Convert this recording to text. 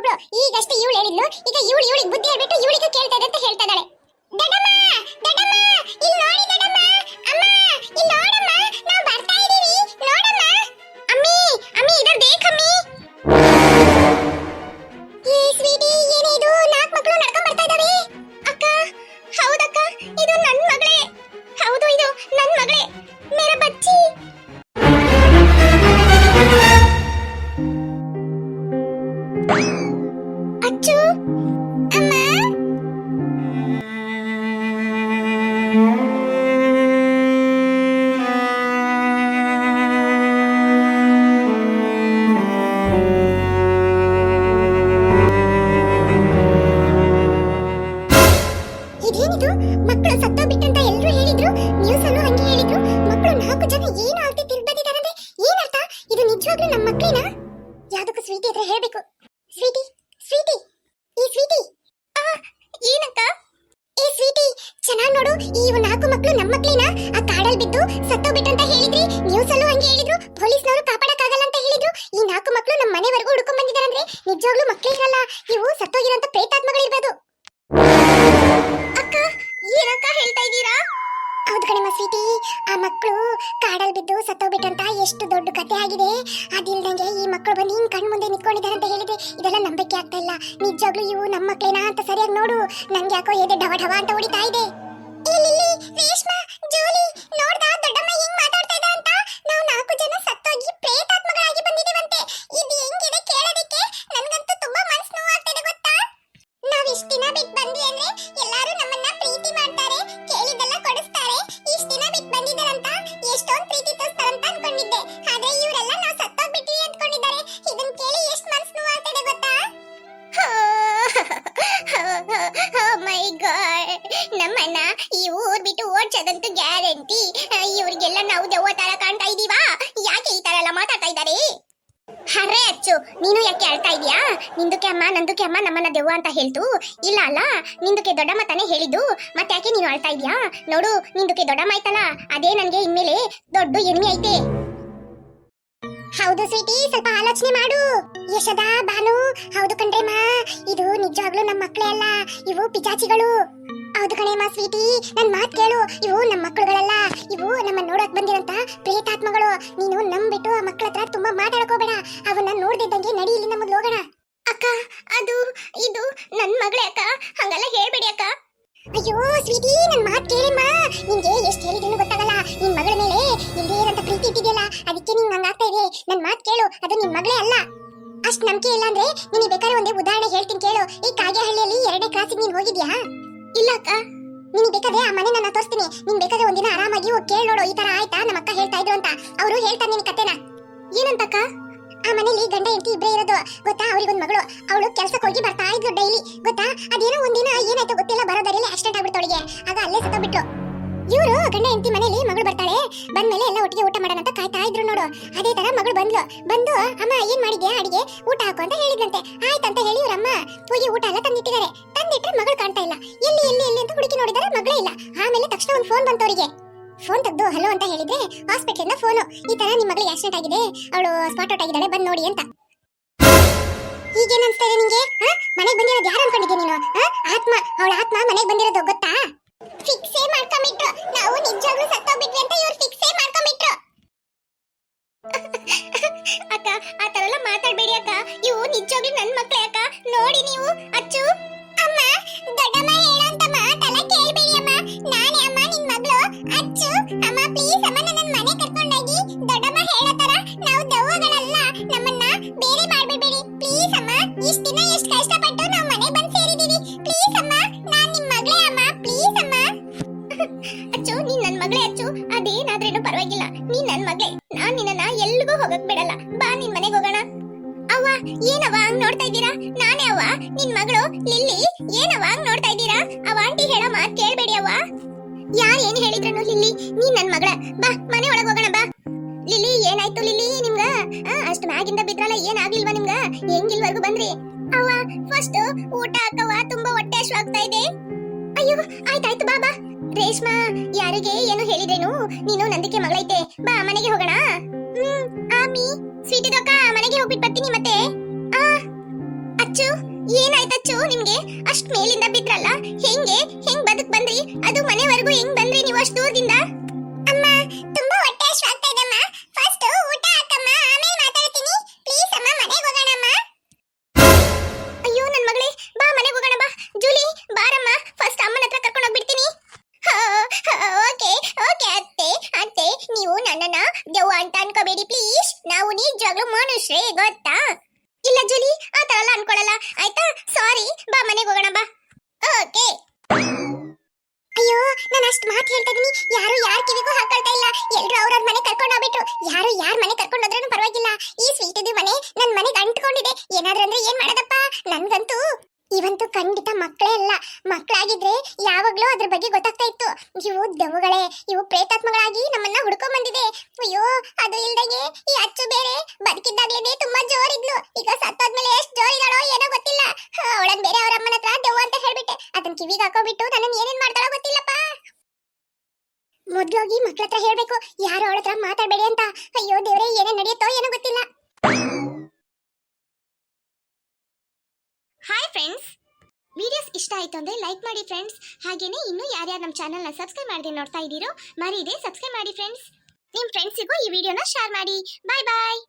ಒಬ್ಳು ಈಗಷ್ಟೇ ಇವಳು ಹೇಳಿದ್ಲು. ಈಗ ಇವಳು ಇವಳಿಗೆ ಬುದ್ಧಿ ಹೇಳ್ಬಿಟ್ಟು ಇವಳಿಗೆ ಕೇಳ್ತಾ ಇದೆ ಅಂತ ಹೇಳ್ತಾ ಇದ್ದಾಳೆ. ದಡಮ್ಮ ದಡಮ್ಮ ಇಲ್ಲಿ ನೋಡಿ ದಡಮ್ಮ ಅಮ್ಮ, ಇಲ್ಲಿ ನೋಡಮ್ಮ. ಚೆನ್ನಾಗ್ ನೋಡು, ಈ ನಾಲ್ಕು ಮಕ್ಕಳು ನಮ್ಮ ಮಕ್ಕಳೇನಾ ಆ ಕಾಡಲ್ಲಿ ಬಿದ್ದು ಅಂತ ಹೇಳಿದ್ರಿ ನ್ಯೂಸ್ ಅಲ್ಲೂ ಹಂಗೆ ಹೇಳಿದ್ರು, ಪೊಲೀಸ್ನವರು ಕಾಪಾಡಕ್ಕಾಗಲ್ಲ ಅಂತ ಹೇಳಿದ್ರು. ಈ ನಾಲ್ಕು ಮಕ್ಕಳು ನಮ್ಮ ಮನೆವರೆಗೂ ಹುಡುಕೊಂಡ್ ಬಂದಿದ್ದಾರೆ ಅಂದ್ರೆ ನಿಜವಾಗ್ಲೂ ಮಕ್ಕಳೇ ಇರಲ್ಲ ಇವು ಸತ್ತೋಗಿರೋಂತ ಪ್ರೇತಾತ್ಮಗಳಿರ್ಬೋದು. ಅಕ್ಕ, ಏನಕ್ಕ ಹೇಳ್ತಾ ಇದ್ದೀರಾ? ಹೌದು ಆ ಮಕ್ಕಳು ಕಾಡಲ್ಲಿ ಬಿದ್ದು ಸತ್ತೋಗ್ಬಿಟ್ಟಂತ ಎಷ್ಟು ದೊಡ್ಡ ಕತೆ ಆಗಿದೆ. ಅದಿಲ್ದಂಗೆ ಈ ಮಕ್ಕಳು ಬಂದು ಹಿಂಗ್ ಕಣ್ ಮುಂದೆ ನಿಂತ್ಕೊಂಡಿದ್ದಾರೆ ಅಂತ ಹೇಳಿದ್ರೆ ಇದೆಲ್ಲ ನಂಬಿಕೆ ಆಗ್ತಾ ಇಲ್ಲ. ನಿಜವಾಗ್ಲೂ ಇವು ನಮ್ಮ ಮಕ್ಕಳೇನಾ ಅಂತ ಸರಿಯಾಗಿ ನೋಡು. ನಂಗೆ ಯಾಕೋ ಎದೆ ಢವ ಢವ ಅಂತ ಹೊಡಿತಾ ಇದೆ. ಏ ಲಿಲ್ಲಿ, ರೇಷ್ಮಾ ಜೋಲಿ ನೋಡ್ದಾ ದೊಡ್ಡಮ್ಮ ಹೆಂಗ್ ದೆವ್ವ ತರ ಕಾಣ್ತಾ ಇದೀವಾ? ಯಾಕೆ ಈ ತರ ಎಲ್ಲ ಮಾತಾಡ್ತಾ ಇದ್ದಾರೆ? ಹರೇ ಅಚ್ಚು, ನೀನು ಯಾಕೆ ಅಳ್ತಾ ಇದೀಯಾ? ನಿಂದುಕೆ ಅಮ್ಮ, ನಂದುಕೆ ಅಮ್ಮ, ನಮ್ಮನ್ನ ದೆವ್ವ ಅಂತ ಹೇಳ್ತು. ಇಲ್ಲ ಅಲ್ಲ, ನಿಂದುಕೆ ದೊಡ್ಡಮ್ಮ ತಾನೇ ಹೇಳಿದ್ದು. ಮತ್ತೆ ಯಾಕೆ ನೀನು ಅಳ್ತಾ ಇದೀಯಾ? ನೋಡು, ನಿಂದುಕೆ ದೊಡ್ಡಮ್ಮ ಆಯ್ತಲ್ಲ? ಅದೇ ನನ್ಗೆ ಇನ್ಮೇಲೆ ದೊಡ್ಡ ಎಣ್ಣೆ ಐತೆ. ಹೌದು ಸ್ವೀಟಿ, ಸ್ವಲ್ಪ ಆಲೋಚನೆ ಮಾಡು. ಯಶದಾ, ಭಾನು, ಹೌದು ಕಣ್ರೇಮ್ಮ, ಇದು ನಿಜವಾಗ್ಲೂ ನಮ್ಮ ಮಕ್ಕಳೇ ಅಲ್ಲ, ಇವು ಪಿಚಾಚಿಗಳು ಹೌದು ಕಣೇಮ್ಮ ಸ್ವೀಟಿ. ನನ್ ಮಾತ್ ಕೇಳು. ಇವು ನಮ್ಮ ಮಕ್ಕಳುಗಳಲ್ಲ ಇವು ನಮ್ಮ ನೋಡಕ್ ಬಂದಿರಂತ ಪ್ರೇತಾತ್ಮಗಳು. ನೀನು ನಂಬಿಟ್ಟು ಆ ಮಕ್ಕಳ ಹತ್ರ ತುಂಬಾ ಮಾತಾಡ್ಕೋಬೇಡ. ಅವನ್ನ ನೋಡ್ದಿದ್ದಂಗೆ ನಡಿ ಇಲ್ಲಿ ನಮ್ಮದ್ ಹೋಗೋಣ. ಅಕ್ಕ ಅದು ಇದು ನನ್ ಮಗಳೇ ಅಕ್ಕ. ಹಂಗಲ್ಲ ಹೇಳ್ಬೇಡಿ ಅಕ್ಕ. ಅಯ್ಯೋ ಸ್ವೀಟಿ ನನ್ ಮಾತ್ ಕೇಳಿಮ್ಮ. ನಿನ್ಗೆ ಎಷ್ಟು ಹೇಳಿದ್ರು ಗೊತ್ತಾಗಲ್ಲ. ನಿನ್ ಮಗಳ ಮೇಲೆ ನಿಂಗೆ ಏನಂತ ಪ್ರೀತಿ ಇದ್ದಿದ್ಯಲ್ಲ ಅದಕ್ಕೆ ನಿಂಗ್ ಹಂಗಾಗ್ತಾ ಇದೆ. ನನ್ ಮಾತ್ ಕೇಳು. ಅದು ನಿನ್ ಮಗಳೇ ಅಲ್ಲ. ಅಷ್ಟ್ ನಂಬಿಕೆ ಇಲ್ಲ ಅಂದ್ರೆ ನಿನಗೆ ಬೇಕಾದ್ರೆ ಒಂದೇ ಉದಾಹರಣೆ ಹೇಳ್ತೀನಿ ಕೇಳು. ಈ ಕಾಗೆಹಳ್ಳಿಯಲ್ಲಿ ಎರಡನೇ ಕ್ಲಾಸಿಗೆ ನೀನ್ ಹೋಗಿದ್ಯಾ? ಅಕ್ಕ ನಿನಗೆ ಬೇಕಾದ್ರೆ ಆ ಮನೆ ನನ್ನ ತೋರಿಸ್ತೀನಿ. ನಿನ್ ಬೇಕಾದ್ರೆ ಒಂದಿನ ಆರಾಮಾಗಿ ಹೋಗಿ ಕೇಳಿ ನೋಡು, ಈ ತರ ಆಯ್ತಾ? ನಮ್ಮ ಅಕ್ಕ ಹೇಳ್ತಾ ಇದ್ರು ಅಂತ. ಅವರು ಹೇಳ್ತಾರೆ ನಿನ್ ಕತೆನ. ಏನಂತಕ್ಕ? ಆ ಮನೇಲಿ ಗಂಡ, ಹೆಂಡತಿ ಇಬ್ಬರೇ ಇರೋದು. ಗೊತ್ತಾ? ಅವ್ರಿಗೊಂದು ಮಗಳು. ಅವಳು ಕೆಲಸಕ್ಕೆ ಹೋಗಿ ಬರ್ತಾ ಇದ್ಲು ಡೈಲಿ. ಗೊತ್ತಾ? ಅದೇನೋ ಒಂದಿನ ಏನಾಯ್ತು ಗೊತ್ತಿಲ್ಲ ಬರೋದರಲ್ಲಿ ಆಕ್ಸಿಡೆಂಟ್ ಆಗ್ಬಿಡ್ತವಳಿಗೆ ಆಗ ಅಲ್ಲೇ ಸತ್ತೋಗ್ಬಿಟ್ರು. ಇವರು ಗಂಡ ಹೆಂಡತಿ ಮನೆಯಲ್ಲಿ ಮಗಳು ಬರ್ತಾಳೆ. ಬಂದ್ಮೇಲೆ ಎಲ್ಲ ಒಟ್ಟಿಗೆ ಊಟ ಮಾಡೋಣ ಅಂತ ಕಾಯ್ತಾ ಇದ್ರು ನೋಡು. ಅದೇ ತರ ಮಗಳು ಬಂದ್ಲು. ಬಂದು, ಅಮ್ಮ, ಏನ್ ಮಾಡಿದ್ಯಾ ಅಡಿಗೆ? ಊಟ ಹಾಕು ಅಂತ ಹೇಳಿದ್ರಂತೆ ಆಯ್ತಂತ ಹೇಳಿ ಇವ್ರಮ್ಮ ಹೋಗಿ ಊಟ ಎಲ್ಲ ತಂದಿಟ್ಟಿದ್ದಾರೆ. ತಂದಿಟ್ರೆ ಮಗಳು ಕಾಣ್ತಾ ಇಲ್ಲ. ಎಲ್ಲಿ ಎಲ್ಲಿ ಎಲ್ಲಿ ಅಂತ ಹುಡುಕಿ ನೋಡಿದಾರೆ ಮಗಳೇ ಇಲ್ಲ. ಆಮೇಲೆ ತಕ್ಷಣ ಒಂದು ಫೋನ್ ಬಂತು ಅವರಿಗೆ ಫೋನ್ ತೆಗ್ದು ಹಲೋ ಅಂತ ಹೇಳಿದ್ರೆ ಹಾಸ್ಪಿಟಲ್ ಇಂದ ಫೋನು ಈ ತರ ನಿಮ್ಮ ಮಗಳಿಗೆ ಆಕ್ಸಿಡೆಂಟ್ ಆಗಿದೆ. ಅವಳು ಸ್ಪಾಟ್ ಔಟ್ ಆಗಿದ್ದಾಳೆ, ಬಂದು ನೋಡಿ ಅಂತ. ಈಗೇನ್ ಅನ್ಸ್ತಾ ಇದೆ ನಿಂಗೆ? ಮನೆಗೆ ಬಂದಿರೋದು ಯಾರು ಅನ್ಕೊಂಡಿದ್ದೀನಿ ನೀನು? ಆತ್ಮ. ಅವಳ ಆತ್ಮ ಮನೆಗೆ ಬಂದಿರೋದು ಗೊತ್ತಾ? ಫಿಕ್ಸೇ ಮಾಡ್ಕೊಂಬಿಟ್ರು. ನಾವು ನಿಜವಾಗ್ಲೂ ಸತ್ತೋಗ್ಬಿಟ್ವಿ ಅಂತ ಇವ್ರು ಫಿಕ್ಸೇ ಮಾಡ್ಕೊಂಬಿಟ್ರು. ಅಕ್ಕ, ಆ ತರ ಎಲ್ಲ ಮಾತಾಡ್ಬೇಡಿ ಅಕ್ಕ. ಇವು ನಿಜವಾಗ್ಲೂ ನನ್ ಮಕ್ಳೇ ಅಕ್ಕ. ನೋಡಿ ನೀವು ಲಿಲ್ಲಿ ಹಂಗ್ ನೋಡ್ತಾ ಇದ್ದೀರಾ? ಅವ ಆಂಟಿ ಹೇಳೋ ಮಾತ್ ಕೇಳ್ಬೇಡಿ ಅವ್ವ. ಯಾರ್ ಏನ್ ಹೇಳಿದ್ರನು ಲಿಲ್ಲಿ? ನೀನ್ ನನ್ ಮಗಳ. ಬಾ, ಮನೆ ಒಳಗ್ ಹೋಗೋಣ, ಬಾ. ಲಿಲ್ಲಿ, ಏನಾಯ್ತು ಲಿಲ್ಲಿ ನಿಮ್ಗ? ಅಷ್ಟ್ ಮ್ಯಾಗಿಂದ ಬಿದ್ರಲ್ಲ ಏನಾಗ್ಲಿಲ್ವಾ ನಿಮ್ಗ? ಹೆಂಗಿಲ್ವರೆಗೂ ಬಂದ್ರಿ? ಅವ್ವ ಫಸ್ಟ್ ಊಟ ಹಾಕವ್ವ, ತುಂಬಾ ಹೊಟ್ಟೆ ಹಶ್ವಾಗ್ತಾ ಇದೆ. ಅಯ್ಯೋ, ಆಯ್ತಾಯ್ತು, ಬಾ ಬಾ. ರೇಷ್ಮಾ, ಯಾರಿಗೆ ಏನು ಹೇಳಿದ್ರೇನು? ನೀನು ನಂದಿಕೆ ಮಗಳೈತೆ. ಬಾ, ಮನೆಗೆ ಹೋಗೋಣ. ಹ್ಮ್, ಆಮಿ, ಸ್ವೀಟಿ ದೊಕ್ಕ ಮನೆಗೆ ಹೋಗ್ಬಿಟ್ಟು ಬರ್ತೀನಿ ಮತ್ತೆ. ಏನಾಯ್ತಚ್ಚು ನಿಮ್ಗೆ? ಅಷ್ಟ್ ಮೇಲಿಂದ ಬಿದ್ರಲ್ಲ? ಹೆಂಗೆ? ಹೆಂಗ್ ಬದುಕ್ ಬಂದ್ರಿ? ಅದು ಮನೆವರೆಗೂ ಹೆಂಗ್ ಬಂದ್ರಿ ನೀವು ಅಷ್ಟ್ ದೂರದಿಂದ? ಅಮ್ಮ, ತುಂಬಾ ಹೊಟ್ಟೆ ಹಶ್ವಾಗ್ತಾ ಇದಮ್ಮ. ಫಸ್ಟ್ ಊಟ ಹಾಕಮ್ಮ, ಆಮೇಲೆ ಮಾತಾಡ್ತೀನಿ. ಪ್ಲೀಸ್ ಅಮ್ಮ, ಮನೆಗೆ ಹೋಗೋಣಮ್ಮ. ಅಯ್ಯೋ ನನ್ ಮಗಳೇ, ಬಾ ಮನೆಗೆ ಹೋಗೋಣ, ಬಾ. ಜೂಲಿ, ಬಾರಮ್ಮ. ಫಸ್ಟ್ ಅಮ್ಮನ ಹತ್ರ ಕರ್ಕೊಂಡು ಹೋಗ್ಬಿಡ್ತೀನಿ. ಓಕೆ ಓಕೆ ಅತ್ತೆ ಅತ್ತೆ, ನೀವು ನನ್ನನ್ನ ದೆವ್ವ ಅಂತ ಅನ್ಕೋಬೇಡಿ ಪ್ಲೀಸ್ ನಾವು ನಿಜವಾಗ್ಲೂ ಮನುಷ್ಯ ಗೊತ್ತಾ? ಇಲ್ಲ ಜೂಲಿ? ಆ ತರ ಎಲ್ಲ ಅನ್ಕೊಳಲ್ಲ. ಆಯ್ತಾ? ಸಾರಿ ಬಾ, ಮನೆಗೆ ಹೋಗೋಣ, ಬಾ. ಓಕೆ ಅಯ್ಯೋ, ನಾನು ಅಷ್ಟು ಮಾತು ಹೇಳ್ತಾ ಇದೀನಿ. ಯಾರು ಯಾರ ಕಿವಿಗೂ ಹಾಕೊಳ್ತಾ ಇಲ್ಲ. ಎಲ್ಲರೂ ಅವ್ರವ್ರ ಮನೆ ಕರ್ಕೊಂಡು ಹೋಗ್ಬಿಟ್ರು. ಯಾರು ಯಾರ ಮನೆ ಕರ್ಕೊಂಡು ಹೋದ್ರೂ ಪರವಾಗಿಲ್ಲ. ಈ ಸ್ವೀಟ್ ಮನೆ ನನ್ ಮನೆಗೆ ಅಂಟ್ಕೊಂಡಿದೆ ಏನಾದ್ರೂ ಅಂದ್ರೆ ಏನ್ ಮಾಡೋದಪ್ಪ ನನ್ಗಂತೂ ಇವಂತೂ ಖಂಡಿತ ಮಕ್ಕಳೇ ಅಲ್ಲ, ಮಕ್ಕಳಾಗಿದ್ರೆ ಯಾವಾಗ್ಲೂ ಅದ್ರ ಬಗ್ಗೆ ಗೊತ್ತಾಗ್ತಾ ಇತ್ತು. ಇವು ದೆವ್ವಗಳೇ ಇವು ಪ್ರೇತಾತ್ಮಗಳಾಗಿ ನಮ್ಮನ್ನ ಹುಡ್ಕೊಂಡ್ ಬಂದಿದೆ. ಅಯ್ಯೋ, ಅದು ಇಲ್ದಂಗೆ ಈ ಅಚ್ಚು ಬೇರೆ ಬದುಕಿದ್ದಾಗ್ಲೇನೆ ತುಂಬಾ ಜೋರಿದ್ಲು. ಈಗ ಸತ್ತಾದ್ಮೇಲೆ ಎಷ್ಟು ಜೋರಿದಾಳೋ ಏನೋ ಗೊತ್ತಿಲ್ಲ. ಅವಳನ್ ಬೇರೆ ಅವ್ರ ಅಮ್ಮನ ಹತ್ರ ದೆವ್ವ ಅಂತ ಹೇಳ್ಬಿಟ್ಟೆ. ಅದನ್ ಕಿವಿಗೆ ಹಾಕೋಬಿಟ್ಟು ನನ್ನ ಏನೇನ್ ಮಾಡ್ತಾಳೋ ಗೊತ್ತಿಲ್ಲಪ್ಪ. ಮೊದ್ಲೋಗಿ ಮಕ್ಳ ಹತ್ರ ಹೇಳ್ಬೇಕು. ಯಾರು ಅವಳ ಹತ್ರ ಮಾತಾಡ್ಬೇಡಿ ಅಂತ. ಅಯ್ಯೋ, ದೇವ್ರೆ, ಏನೇ ನಡೆಯುತ್ತೋ ಏನೋ ಗೊತ್ತಿಲ್ಲ. ಹಾಯ್ ಫ್ರೆಂಡ್ಸ್ ವಿಡಿಯೋಸ್ ಇಷ್ಟ ಆಯಿತು ಅಂದ್ರೆ ಲೈಕ್ ಮಾಡಿ ಫ್ರೆಂಡ್ಸ್ ಹಾಗೇನೆ ಇನ್ನೂ ಯಾರ್ಯಾರು ನಮ್ಮ ಚಾನಲ್ನ ಸಬ್ಸ್ಕ್ರೈಬ್ ಮಾಡದೆ ನೋಡ್ತಾ ಇದ್ದೀರೋ ಮರೀದೆ ಸಬ್ಸ್ಕ್ರೈಬ್ ಮಾಡಿ ಫ್ರೆಂಡ್ಸ್ ನಿಮ್ಮ ಫ್ರೆಂಡ್ಸಿಗೂ ಈ ವಿಡಿಯೋನ ಶೇರ್ ಮಾಡಿ. ಬಾಯ್ ಬಾಯ್